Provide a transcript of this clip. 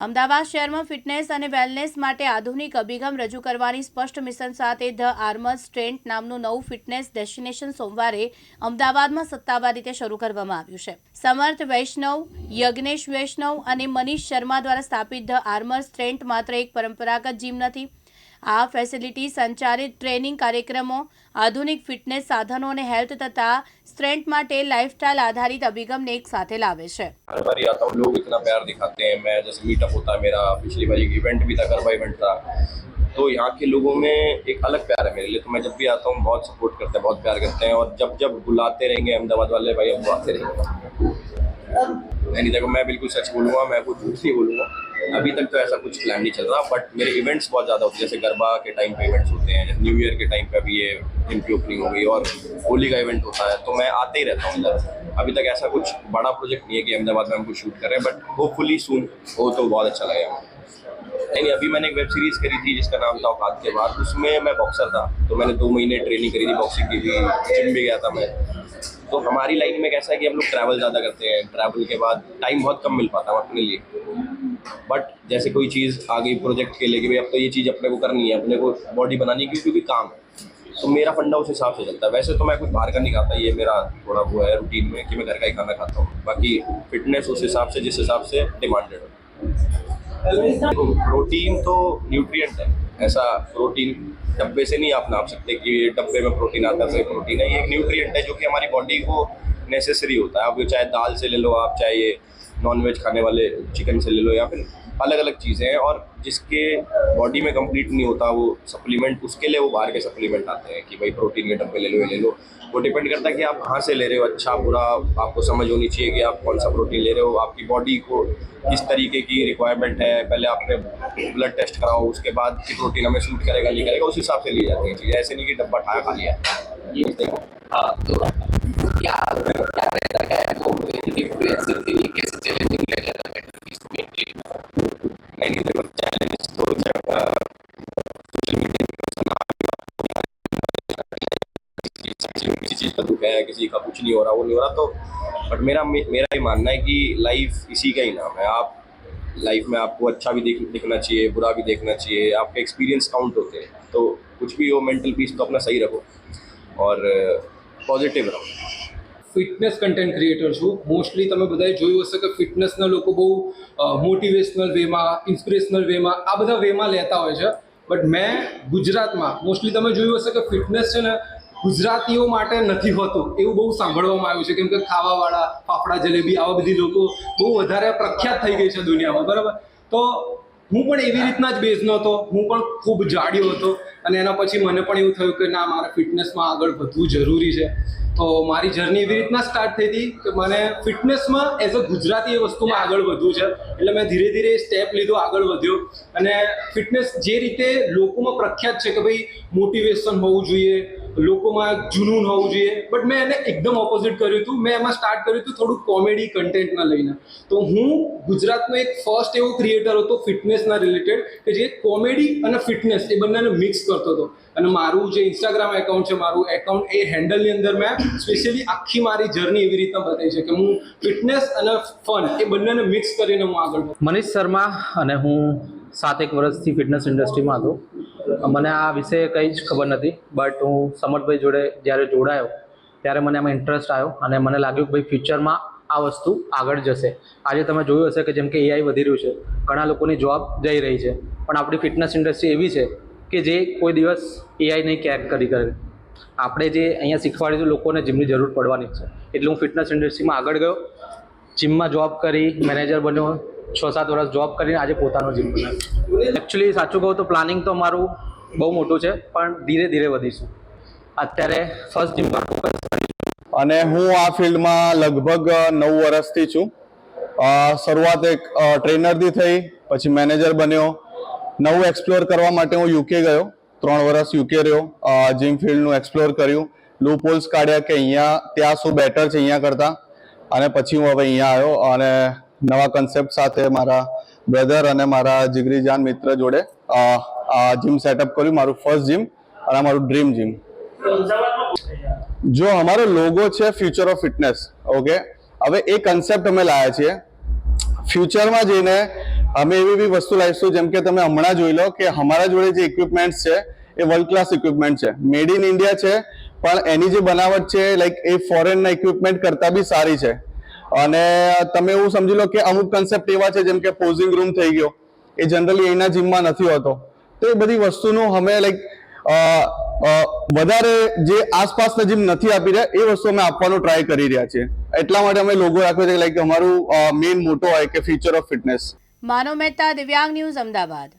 અમદાવાદ શહેરમાં ફિટનેસ અને વેલનેસ માટે આધુનિક અભિગમ રજૂ કરવાની સ્પષ્ટ મિશન સાથે ધ આર્મર સ્ટ્રેન્ટ નામનું નવું ફિટનેસ ડેસ્ટિનેશન સોમવારે અમદાવાદમાં સત્તાવાર રીતે શરૂ કરવામાં આવ્યું છે. સમર્થ વૈષ્ણવ, યજ્ઞેશ વૈષ્ણવ અને મનીષ શર્મા દ્વારા સ્થાપિત ધ આર્મર સ્ટ્રેન્ટ માત્ર એક પરંપરાગત જીમ નથી આ ફેસિલિટી સંચાલિત ટ્રેનિંગ કાર્યક્રમો આધુનિક ફિટનેસ સાધનો અને હેલ્થ તથા સ્ટ્રેન્ટ માટે લાઇફસ્ટાઇલ આધારિત અભિગમને એક સાથે લાવે છે हर बार ही आता हूँ लोग इतना प्यार दिखाते हैं मैं जैसे मीटअप होता है मेरा पिछली बार एक इवेंट भी था गरबा इवेंट था तो यहाँ के लोगों में एक अलग प्यार है मेरे लिए तो मैं जब भी आता हूँ बहुत सपोर्ट करते हैं बहुत प्यार करते हैं और जब जब बुलाते रहेंगे अहमदाबाद वाले भाई हमको आते रहेंगे नहीं देखो मैं बिल्कुल सच बोलूँगा मैं कुछ झूठ नहीं बोलूँगा अभी तक तो ऐसा कुछ प्लान नहीं चल रहा बट मेरे इवेंट्स बहुत ज़्यादा होते हैं। जैसे गरबा के टाइम पे इवेंट्स होते हैं न्यू ईयर के टाइम पे अभी ये जिम की ओपनिंग हो गई और होली का इवेंट होता है तो मैं आते ही रहता हूँ अभी तक ऐसा कुछ बड़ा प्रोजेक्ट नहीं है कि अहमदाबाद में हम कुछ शूट कर बट होपफुली सून हो तो बहुत अच्छा लगेगा। नहीं अभी मैंने एक वेब सीरीज़ करी थी जिसका नाम था औकात के बाद। उसमें मैं बॉक्सर था तो मैंने दो महीने ट्रेनिंग करी थी बॉक्सिंग की भी। जिम भी गया था मैं। तो हमारी लाइन में कैसा है कि हम लोग ट्रैवल ज़्यादा करते हैं। ट्रैवल के बाद टाइम बहुत कम मिल पाता है अपने लिए। बट जैसे कोई चीज़ आ गई प्रोजेक्ट के लिए कि भाई अब तो ये चीज़ अपने को करनी है, अपने को बॉडी बनानी है, क्योंकि काम है। तो मेरा फंडा उस हिसाब से चलता है। वैसे तो मैं कुछ बाहर का नहीं खाता, ये मेरा थोड़ा वो है रूटीन में कि मैं घर का ही खाना खाता हूँ। बाकी फिटनेस उस हिसाब से, जिस हिसाब से डिमांडेड है। प्रोटीन तो न्यूट्रिएंट है। ऐसा प्रोटीन डब्बे से नहीं आप नाप सकते कि डब्बे में प्रोटीन आता है तो प्रोटीन है। ये एक न्यूट्रिएंट है जो कि हमारी बॉडी को नेसेसरी होता है। आप चाहे दाल से ले लो, आप चाहे ये नॉन वेज खाने वाले चिकन से ले लो या फिर अलग अलग चीज़ें हैं और जिसके बॉडी में कंप्लीट नहीं होता वो सप्लीमेंट उसके लिए वो बाहर के सप्लीमेंट आते हैं कि भाई प्रोटीन के डब्बे ले लो, ये ले लो। वो डिपेंड करता है कि आप कहाँ से ले रहे हो अच्छा बुरा, आपको समझ होनी चाहिए कि आप कौन सा प्रोटीन ले रहे हो, आपकी बॉडी को किस तरीके की रिक्वायरमेंट है, पहले आपने ब्लड टेस्ट कराओ, उसके बाद कि प्रोटीन हमें सूट करेगा, नहीं करेगा, उस हिसाब से ली जाती है। चीज़ें ऐसे नहीं कि डब्बा ठाया, खा लिया। हाँ तो क्या वो के लिए कैसे चैलेंजिंग लग जाता इसको मेंटेन नहीं नहीं देखो चैलेंज जब सोशल मीडिया किसी चीज़ का दुख है किसी का कुछ नहीं हो रहा वो नहीं हो रहा तो बट मेरा मेरा ये मानना है कि लाइफ इसी का ही नाम है आप लाइफ में आपको अच्छा भी दिख, दिखना चाहिए बुरा भी देखना चाहिए आपके एक्सपीरियंस काउंट होते हैं तो कुछ भी हो मेंटल पीस तो अपना सही रखो और पॉजिटिव रहो। ફિટનેસ કન્ટેન્ટ ક્રિએટર છું. મોસ્ટલી તમે બધાએ જોયું હશે કે ફિટનેસના લોકો બહુ મોટિવેશનલ વેમાં ઇન્સ્પિરેશનલ વેમાં આ બધા વેમાં લેતા હોય છે. બટ મેં ગુજરાતમાં મોસ્ટલી તમે જોયું હશે કે ફિટનેસ છે ને, ગુજરાતીઓ માટે નથી હોતું. એવું બહુ સાંભળવામાં આવ્યું છે. કેમ કે ખાવાવાળા, ફાફડા જલેબી, આવા બધી લોકો બહુ વધારે પ્રખ્યાત થઈ ગઈ છે દુનિયામાં. બરાબર? તો હું પણ એવી રીતના જ બેઝનો હતો હું પણ ખૂબ જાડ્યો હતો અને એના પછી મને પણ એવું થયું કે ના, મારે ફિટનેસમાં આગળ વધવું જરૂરી છે. તો મારી જર્ની એવી રીતના સ્ટાર્ટ થઈ હતી કે મને ફિટનેસમાં એઝ અ ગુજરાતી એ વસ્તુમાં આગળ વધવું છે. એટલે મેં ધીરે ધીરે સ્ટેપ લીધો, આગળ વધ્યો. અને ફિટનેસ જે રીતે લોકોમાં પ્રખ્યાત છે કે ભાઈ મોટિવેશન હોવું જોઈએ લોકોમાં જૂનું હોવું જોઈએ. બટ મેં એને એકદમ ઓપોઝિટ કર્યું હતું. મેં એમાં સ્ટાર્ટ કર્યું હતું થોડું કોમેડી કન્ટેન્ટના લઈને. તો હું ગુજરાતનો એક ફર્સ્ટ એવો ક્રિએટર હતો ફિટનેસના રિલેટેડ કે જે કોમેડી અને ફિટનેસ એ બંનેને મિક્સ કરતો હતો. અને મારું જે ઇન્સ્ટાગ્રામ એકાઉન્ટ છે, મારું એકાઉન્ટ એ હેન્ડલની અંદર મેં સ્પેશિયલી આખી મારી જર્ની એવી રીતના બતાવી છે કે હું ફિટનેસ અને ફન એ બંનેને મિક્સ કરીને હું આગળ મનીષ શર્મા અને હું સાત એક વર્ષથી ફિટનેસ ઇન્ડસ્ટ્રીમાં હતો. મને આ વિશે કંઈ જ ખબર નથી બટ હું સમર્થભાઈ જોડે જ્યારે જોડાયો, ત્યારે મને એમાં ઇન્ટરેસ્ટ આવ્યો અને મને લાગ્યું કે ભાઈ ફ્યુચરમાં આ વસ્તુ આગળ જશે. આજે તમે જોયું હશે કે જેમ કે એઆઈ વધી રહ્યું છે, ઘણા લોકોની જોબ જઈ રહી છે, પણ આપણી ફિટનેસ ઇન્ડસ્ટ્રી એવી છે કે જે કોઈ દિવસ એઆઈ નહીં ક્રેક કરી કરે. આપણે જે અહીંયા શીખવાડીશું લોકોને જીમની જરૂર પડવાની છે. એટલે હું ફિટનેસ ઇન્ડસ્ટ્રીમાં આગળ ગયો જીમમાં જોબ કરી મેનેજર બન્યો છ સાત વર્ષ જોબ કરીને આજે પોતાનો જીમ બનાવ્યો. એકચ્યુઅલી સાચું કહું તો પ્લાનિંગ તો મારું બહુ મોટું છે, પણ ધીરે ધીરે વધીશું. અત્યારે ફર્સ્ટ જીમ પર ફોકસ અને હું આ ફિલ્ડમાં લગભગ નવ વર્ષથી છું. શરૂઆત એક ટ્રેનરથી થઈ, પછી મેનેજર બન્યો. નવું એક્સપ્લોર કરવા માટે હું યુકે ગયો. ત્રણ વર્ષ યુકે રહ્યો જીમ ફિલ્ડનું એક્સપ્લોર કર્યું. લૂપોલ્સ કાઢ્યા કે અહીંયા, ત્યાં શું બેટર છે, અહીંયા કરતાં. અને પછી હું હવે અહીંયા આવ્યો અને નવા કન્સેપ્ટ સાથે મારા બ્રધર અને મારા જીગરીજાન મિત્ર જોડે આ જીમ સેટઅપ કર્યું, મારું ફર્સ્ટ જીમ અને મારું ડ્રીમ જીમ જો અમારો લોગો છે ફ્યુચર ઓફ ફિટનેસ ઓકે હવે એ કન્સેપ્ટ અમે લાયા છીએ. ફ્યુચરમાં જઈને અમે એવી એવી વસ્તુ લાવીશું, જેમ કે તમે હમણાં જોઈ લો કે અમારા જોડે જે ઇક્વિપમેન્ટ્સ છે, એ વર્લ્ડ ક્લાસ ઇક્વિપમેન્ટ છે. મેડ ઇન ઇન્ડિયા છે, પણ એની જે બનાવટ છે લાઈક એ ફોરેનના ઇક્વિપમેન્ટ કરતાં બી સારી છે. અને તમે એવું સમજી લો કે અમુક કન્સેપ્ટ એવા છે જેમ કે પોઝિંગ રૂમ થઈ ગયો, એ જનરલી એના જીમમાં નથી હોતો. તો એ બધી વસ્તુનું અમે લાઈક વધારે જે આસપાસના જીમ નથી આપી રહ્યા, એ વસ્તુ અમે આપવાનો ટ્રાય કરી રહ્યા છીએ. એટલા માટે અમે લોગો રાખ્યો છે લાઈક અમારું મેઇન મોટો હોય કે future of fitness Manav Mehta, Divyang news, Ahmedabad.